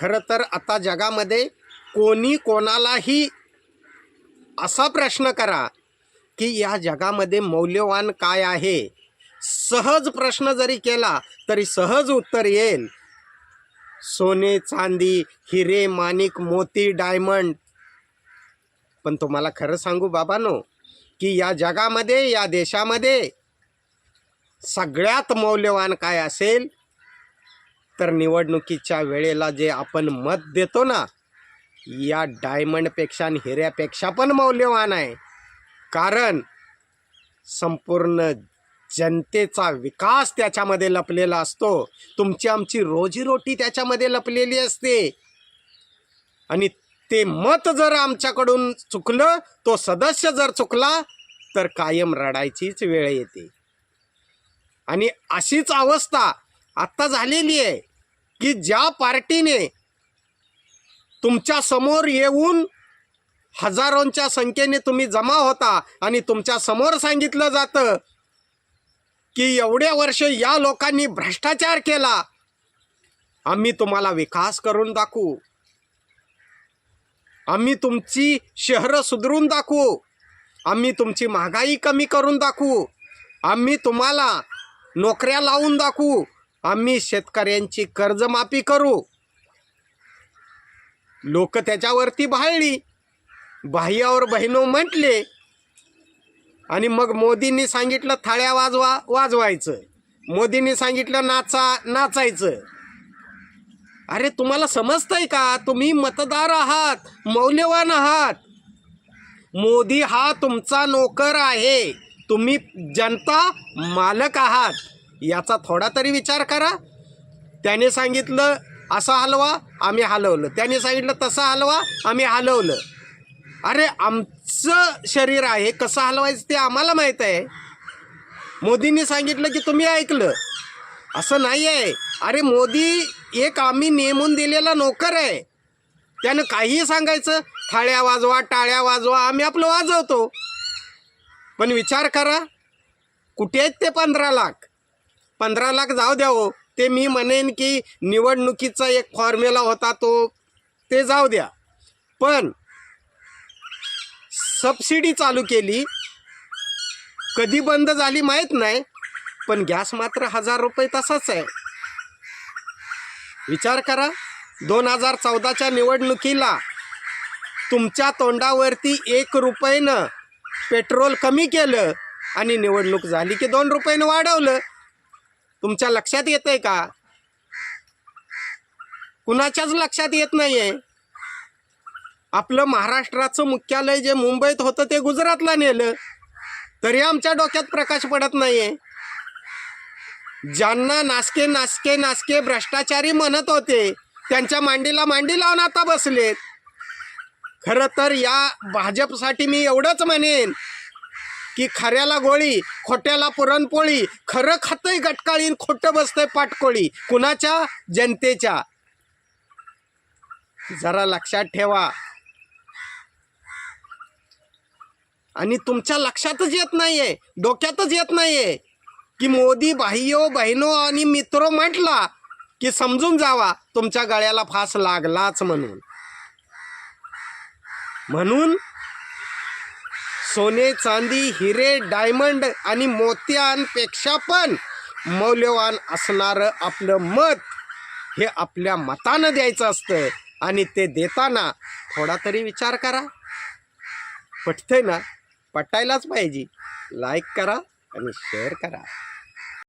खरं तर आता जगामध्ये कोणी कोणालाही असा प्रश्न करा की या जगामध्ये मौल्यवान काय आहे? सहज प्रश्न जरी केला तरी सहज उत्तर येईल. सोने चांदी हिरे माणिक मोती डायमंड. पण तुम्हाला खरं सांगू बाबानो की या जगामध्ये या देशामध्ये सगळ्यात मौल्यवान काय असेल? तर निवडणुकीच्या वेळेला जे आपण मत देतो ना या डायमंडपेक्षा आणि हिऱ्यापेक्षा पण मौल्यवान आहे. कारण संपूर्ण जनतेचा विकास त्याच्यामध्ये लपलेला असतो. तुमची आमची रोजीरोटी त्याच्यामध्ये लपलेली असते. आणि ते मत जर आमच्याकडून चुकलं तो सदस्य जर चुकला तर कायम रडायचीच वेळ येते. आणि अशीच अवस्था आत्ता झालेली आहे. की ज्या पार्टीने तुमच्यासमोर येऊन हजारोंच्या संख्येने तुम्ही जमा होता आणि तुमच्यासमोर सांगितलं जातं की एवढ्या वर्ष या लोकांनी भ्रष्टाचार केला आम्ही तुम्हाला विकास करून दाखवू. आम्ही तुमची शहरं सुधरून दाखवू. आम्ही तुमची महागाई कमी करून दाखवू. आम्ही तुम्हाला नोकऱ्या लावून दाखवू. आम्ही शेतकऱ्यांची कर्जमाफी करू. लोक त्याच्यावरती भाळली. भाह्यावर बहिनो म्हटले. आणि मग मोदींनी सांगितलं थाळ्या वाजवा वाजवायचं. मोदींनी सांगितलं नाचा नाचायचं. अरे तुम्हाला समजतंय का? तुम्ही मतदार आहात मौल्यवान आहात. मोदी हा तुमचा नोकर आहे. तुम्ही जनता मालक आहात. याचा थोडा तरी विचार करा. त्याने सांगितलं असं हलवा आम्ही हलवलं. त्याने सांगितलं तसं हलवा आम्ही हलवलं. अरे आमचं शरीर आहे कसं हलवायचं ते आम्हाला माहीत आहे. मोदींनी सांगितलं की तुम्ही ऐकलं. असं नाही आहे. अरे मोदी एक आम्ही नेमून दिलेला नोकर आहे. त्यानं काहीही सांगायचं थाळ्या वाजवा टाळ्या वाजवा आम्ही आपलं वाजवतो. पण विचार करा कुठे आहेत ते पंधरा लाख? पंधरा लाख जाऊ द्या हो. ते मी म्हणेन की निवडणुकीचा एक फॉर्म्युला होता तो. ते जाऊ द्या. पण सबसिडी चालू केली. कधी बंद झाली माहीत नाही पण गॅस मात्र हजार रुपये तसाच आहे. विचार करा दोन हजार चौदाच्या निवडणुकीला तुमच्या तोंडावरती एक रुपयेनं पेट्रोल कमी केलं आणि निवडणूक झाली की दोन रुपयानं वाढवलं. तुमच्या लक्षात येत आहे का? कुणाच्याच लक्षात येत नाहीये. आपलं महाराष्ट्राचं मुख्यालय जे मुंबईत होतं ते गुजरातला नेलं. तरी आमच्या डोक्यात प्रकाश पडत नाहीये. ज्यांना नासके नासके नासके भ्रष्टाचारी म्हणत होते त्यांच्या मांडीला मांडी लावून आता बसलेत. खरं तर या भाजपसाठी मी एवढंच म्हणेन की खऱ्याला गोळी खोट्याला पुरणपोळी खरं खातंय गटकाळीन खोटं बसतंय पाटकोळी. कुणाच्या? जनतेच्या. जरा लक्षात ठेवा. आणि तुमच्या लक्षातच येत नाहीये डोक्यातच येत नाहीये की मोदी भाईयो बहिणो आणि मित्रो म्हटला की समजून जावा तुमच्या गळ्याला फास लागलाच म्हणून. म्हणून सोने चांदी हिरे डायमंड आणि मोत्यांपेक्षा पण मौल्यवान असणारं आपलं मत हे आपल्या मतानं द्यायचं असतं. आणि ते देताना थोडा तरी विचार करा. पटतंय ना? पटायलाच पाहिजे. लाईक करा आणि शेअर करा.